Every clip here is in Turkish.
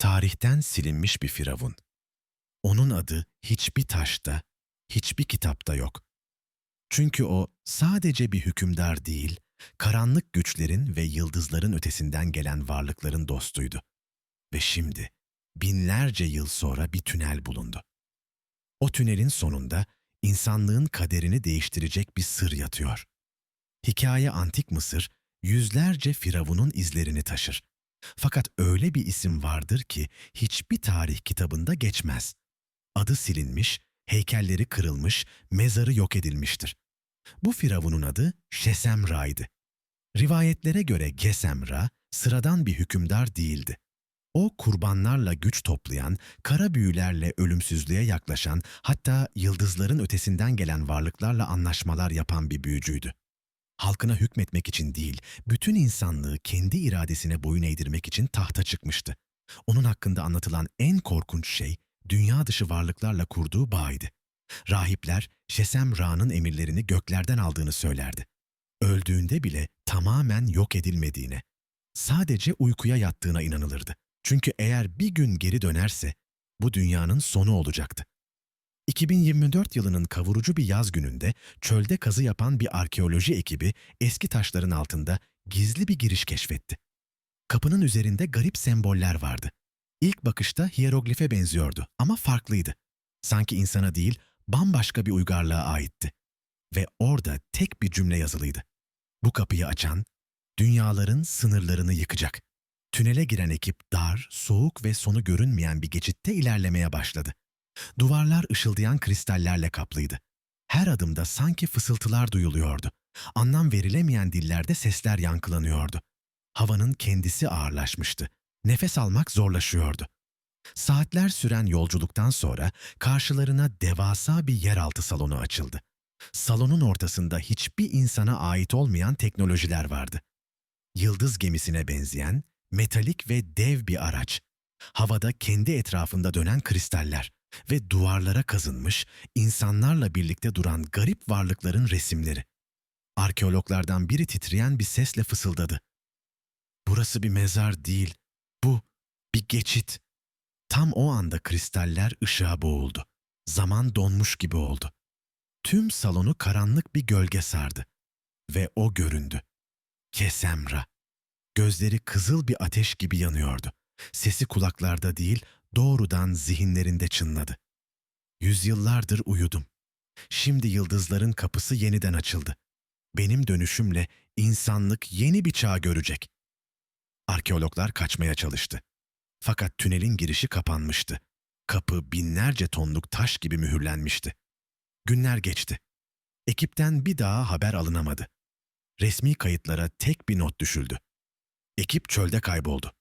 tarihten silinmiş bir firavun. Onun adı hiçbir taşta, hiçbir kitapta yok. Çünkü o sadece bir hükümdar değil, karanlık güçlerin ve yıldızların ötesinden gelen varlıkların dostuydu. Ve şimdi binlerce yıl sonra bir tünel bulundu. O tünelin sonunda insanlığın kaderini değiştirecek bir sır yatıyor. Hikaye antik Mısır yüzlerce firavunun izlerini taşır. Fakat öyle bir isim vardır ki hiçbir tarih kitabında geçmez. Adı silinmiş, heykelleri kırılmış, mezarı yok edilmiştir. Bu firavunun adı Şesemra'ydı. Rivayetlere göre Gesemra sıradan bir hükümdar değildi. O kurbanlarla güç toplayan, kara büyülerle ölümsüzlüğe yaklaşan, hatta yıldızların ötesinden gelen varlıklarla anlaşmalar yapan bir büyücüydü. Halkına hükmetmek için değil, bütün insanlığı kendi iradesine boyun eğdirmek için tahta çıkmıştı. Onun hakkında anlatılan en korkunç şey, dünya dışı varlıklarla kurduğu bağıydı. Rahipler, Şesem Ra'nın emirlerini göklerden aldığını söylerdi. Öldüğünde bile tamamen yok edilmediğine, sadece uykuya yattığına inanılırdı. Çünkü eğer bir gün geri dönerse bu dünyanın sonu olacaktı. 2024 yılının kavurucu bir yaz gününde çölde kazı yapan bir arkeoloji ekibi eski taşların altında gizli bir giriş keşfetti. Kapının üzerinde garip semboller vardı. İlk bakışta hieroglife benziyordu ama farklıydı. Sanki insana değil, bambaşka bir uygarlığa aitti. Ve orada tek bir cümle yazılıydı. Bu kapıyı açan, dünyaların sınırlarını yıkacak. Tünele giren ekip dar, soğuk ve sonu görünmeyen bir geçitte ilerlemeye başladı. Duvarlar ışıldayan kristallerle kaplıydı. Her adımda sanki fısıltılar duyuluyordu. Anlam verilemeyen dillerde sesler yankılanıyordu. Havanın kendisi ağırlaşmıştı. Nefes almak zorlaşıyordu. Saatler süren yolculuktan sonra karşılarına devasa bir yeraltı salonu açıldı. Salonun ortasında hiçbir insana ait olmayan teknolojiler vardı. Yıldız gemisine benzeyen, metalik ve dev bir araç. Havada kendi etrafında dönen kristaller ve duvarlara kazınmış, insanlarla birlikte duran garip varlıkların resimleri. Arkeologlardan biri titreyen bir sesle fısıldadı. Burası bir mezar değil, bu bir geçit. Tam o anda kristaller ışığa boğuldu. Zaman donmuş gibi oldu. Tüm salonu karanlık bir gölge sardı. Ve o göründü. Kesemra. Gözleri kızıl bir ateş gibi yanıyordu. Sesi kulaklarda değil, doğrudan zihinlerinde çınladı. Yüzyıllardır uyudum. Şimdi yıldızların kapısı yeniden açıldı. Benim dönüşümle insanlık yeni bir çağ görecek. Arkeologlar kaçmaya çalıştı. Fakat tünelin girişi kapanmıştı. Kapı binlerce tonluk taş gibi mühürlenmişti. Günler geçti. Ekipten bir daha haber alınamadı. Resmi kayıtlara tek bir not düşüldü. Ekip çölde kayboldu.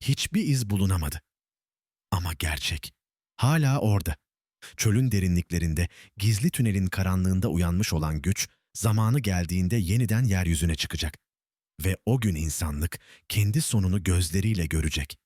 Hiçbir iz bulunamadı. Gerçek hala orada. Çölün derinliklerinde, gizli tünelin karanlığında uyanmış olan güç, zamanı geldiğinde yeniden yeryüzüne çıkacak. Ve o gün insanlık kendi sonunu gözleriyle görecek.